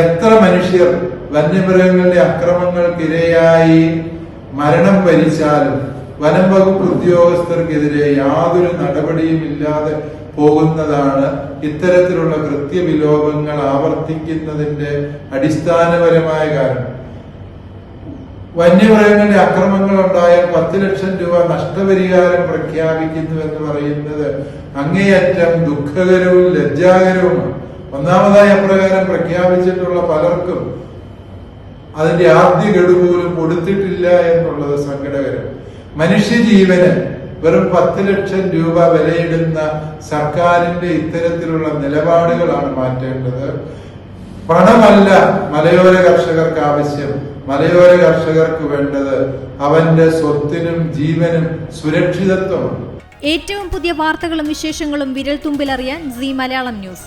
എത്ര മനുഷ്യർ വന്യമൃഗങ്ങളുടെ അക്രമങ്ങൾക്കിരയായി മരണം വരിച്ചാലും വനം വകുപ്പ് ഉദ്യോഗസ്ഥർക്കെതിരെ യാതൊരു നടപടിയും ഇല്ലാതെ പോകുന്നതാണ് ഇത്തരത്തിലുള്ള കൃത്യവിലോപങ്ങൾ ആവർത്തിക്കുന്നതിന്റെ അടിസ്ഥാനപരമായ കാരണം. വന്യമൃഗങ്ങളുടെ അക്രമങ്ങൾ ഉണ്ടായാൽ പത്ത് ലക്ഷം രൂപ നഷ്ടപരിഹാരം പ്രഖ്യാപിക്കുന്നു എന്ന് പറയുന്നത് അങ്ങേയറ്റം ദുഃഖകരവും ലജ്ജാകരവുമാണ്. ഒന്നാമതായി അപ്രകാരം പ്രഖ്യാപിച്ചിട്ടുള്ള പലർക്കും അതിന്റെ ആദ്യ ഗഡു പോലും കൊടുത്തിട്ടില്ല എന്നുള്ളത് സങ്കടകരം. മനുഷ്യജീവന് വെറും പത്ത് ലക്ഷം രൂപ വിലയിടുന്ന സർക്കാരിന്റെ ഇത്തരത്തിലുള്ള നിലപാടുകളാണ് മാറ്റേണ്ടത്. പണമല്ല മലയോര കർഷകർക്ക് ആവശ്യം. മലയോര കർഷകർക്ക് വേണ്ടത് അവന്റെ സ്വത്തിനും ജീവനും സുരക്ഷിതത്വമാണ്. ഏറ്റവും പുതിയ വാർത്തകളും വിശേഷങ്ങളും വിരൽ തുമ്പിലറിയാൻ സി മലയാളം ന്യൂസ്.